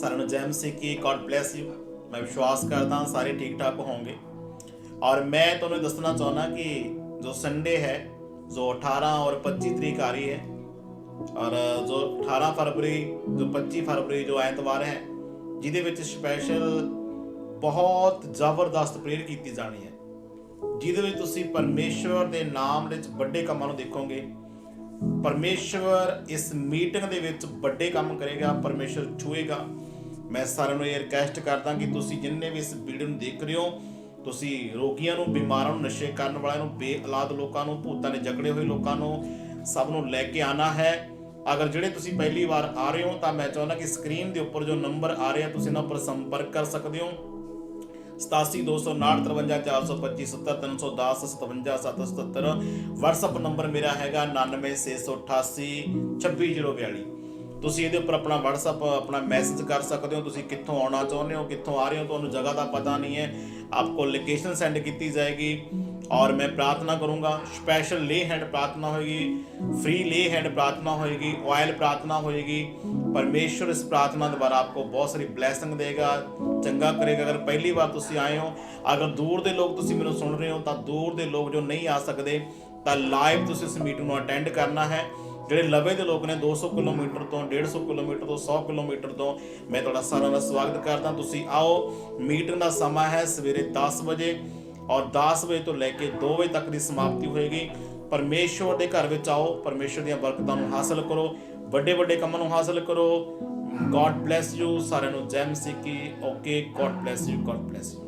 ਸਾਰਿਆਂ ਜੈਮ ਸੇ ਕੀ ਗੋਡ ਬlesਸ ਯੂ ਮੈਂ ਵਿਸ਼ਵਾਸ ਕਰਦਾ ਸਾਰੇ ਠੀਕ ਠਾਕ ਹੋਣਗੇ ਔਰ ਮੈਂ ਤੁਹਾਨੂੰ ਦੱਸਣਾ ਚਾਹੁੰਦਾ ਕਿ ਜੋ ਸੰਡੇ ਹੈ, ਜੋ 18 ਔਰ 25 ਤਰੀਕ ਆ ਰਹੀ ਹੈ, ਔਰ ਜੋ 18 ਫਰਵਰੀ, ਜੋ 25 ਫਰਵਰੀ ਜੋ ਐਤਵਾਰ ਹੈ, ਜਿਹਦੇ ਵਿੱਚ ਸਪੈਸ਼ਲ ਬਹੁਤ ਜ਼ਬਰਦਸਤ ਪ੍ਰੇਅਰ ਕੀਤੀ ਜਾਣੀ ਹੈ। ਜਿਹਦੇ ਵਿੱਚ ਤੁਸੀਂ ਪਰਮੇਸ਼ਵਰ ਦੇ ਨਾਮ ਵਿੱਚ ਵੱਡੇ ਕੰਮਾਂ ਨੂੰ ਦੇਖੋਗੇ। ਪਰਮੇਸ਼ਵਰ ਇਸ ਮੀਟਿੰਗ ਦੇ ਵਿੱਚ ਵੱਡੇ ਕੰਮ ਕਰੇਗਾ, ਪਰਮੇਸ਼ਵਰ ਛੂਏਗਾ। ਮੈਂ ਸਾਰਿਆਂ ਨੂੰ ਇਹ ਰਿਕਵੈਸਟ ਕਰਦਾ ਕਿ ਤੁਸੀਂ ਜਿੰਨੇ ਵੀ ਇਸ ਵੀਡੀਓ ਨੂੰ ਦੇਖ ਰਹੇ ਹੋ, ਤੁਸੀਂ ਰੋਗੀਆਂ ਨੂੰ, ਬਿਮਾਰਾਂ ਨੂੰ, ਨਸ਼ੇ ਕਰਨ ਵਾਲਿਆਂ ਨੂੰ ਬੇਔਲਾਦ ਲੋਕਾਂ ਨੂੰ, ਭੂਤਾਂ ਨੇ ਜਕੜੇ ਹੋਏ ਲੋਕਾਂ ਨੂੰ ਸਭ ਨੂੰ ਲੈ ਕੇ ਆਣਾ ਹੈ। ਅਗਰ ਜਿਹੜੇ ਤੁਸੀਂ ਪਹਿਲੀ ਵਾਰ ਆ ਰਹੇ ਹੋ, ਤਾਂ ਮੈਂ ਚਾਹੁੰਦਾ ਕਿ ਸਕਰੀਨ ਦੇ ਉੱਪਰ ਜੋ ਨੰਬਰ ਆ ਰਿਹਾ, ਤੁਸੀਂ ਇਹਨਾਂ ਉੱਪਰ ਸੰਪਰਕ ਕਰ ਸਕਦੇ ਹੋ। 8729535570 WhatsApp ਨੰਬਰ ਮੇਰਾ ਹੈਗਾ 9968826042 ਤੁਸੀਂ ਇਹਦੇ ਉੱਪਰ ਆਪਣਾ WhatsApp, ਆਪਣਾ ਮੈਸੇਜ ਕਰ ਸਕਦੇ ਹੋ। ਤੁਸੀਂ ਕਿੱਥੋਂ ਆਉਣਾ ਚਾਹੁੰਦੇ ਹੋ, ਕਿੱਥੋਂ ਆ ਰਹੇ ਹੋ, ਤੁਹਾਨੂੰ ਜਗ੍ਹਾ ਦਾ ਪਤਾ ਨਹੀਂ ਹੈ। ਆਪਕੋ ਲੋਕੇਸ਼ਨ ਸੈਂਡ ਕੀਤੀ ਜਾਏਗੀ। और मैं प्रार्थना करूंगा स्पेशल ले हैंड प्रार्थना होगी फ्री ले हैंड प्रार्थना होगी ऑयल प्रार्थना होगी परमेश्वर इस प्रार्थना द्वारा आपको बहुत सारी ब्लैसिंग देगा ਚੰਗਾ ਕਰੇਗਾ ਅਗਰ ਪਹਿਲੀ ਵਾਰ ਤੁਸੀਂ ਆਏ ਹੋ ਅਗਰ ਦੂਰ ਦੇ ਲੋਕ ਤੁਸੀਂ ਮੈਨੂੰ ਸੁਣ ਰਹੇ ਹੋ ਤਾਂ ਦੂਰ ਦੇ ਲੋਕ ਜੋ ਨਹੀਂ ਆ ਸਕਦੇ ਤਾਂ ਲਾਈਵ ਤੁਸੀਂ ਇਸ ਮੀਟਿੰਗ ਨੂੰ ਅਟੈਂਡ ਕਰਨਾ ਹੈ ਜਿਹੜੇ ਲਵੇ ਦੇ ਲੋਕ ਨੇ 200 ਕਿਲੋਮੀਟਰ ਤੋਂ 150 ਕਿਲੋਮੀਟਰ ਤੋਂ 100 ਕਿਲੋਮੀਟਰ ਤੋਂ ਮੈਂ ਤੁਹਾਡਾ ਸਾਰਿਆਂ ਦਾ ਸਵਾਗਤ ਕਰਦਾ ਤੁਸੀਂ ਆਓ ਮੀਟਿੰਗ ਦਾ ਸਮਾਂ ਹੈ ਸਵੇਰੇ 10 ਵਜੇ ਔਰ 10 ਵਜੇ ਤੋਂ ਲੈ ਕੇ 2 ਵਜੇ ਤੱਕ ਦੀ ਸਮਾਪਤੀ ਹੋਏਗੀ। ਪਰਮੇਸ਼ਵਰ ਦੇ ਘਰ ਵਿੱਚ ਆਓ ਪਰਮੇਸ਼ਵਰ ਦੀਆਂ ਬਰਕਤਾਂ ਨੂੰ ਹਾਸਲ ਕਰੋ, ਵੱਡੇ ਵੱਡੇ ਕੰਮਾਂ ਨੂੰ ਹਾਸਲ ਕਰੋ। ਗੋਡ ਬlesਸ ਯੂ ਸਾਰਿਆਂ ਨੂੰ ਜੈ ਮਸੀਹ ਕੀ, okay God bless you God bless you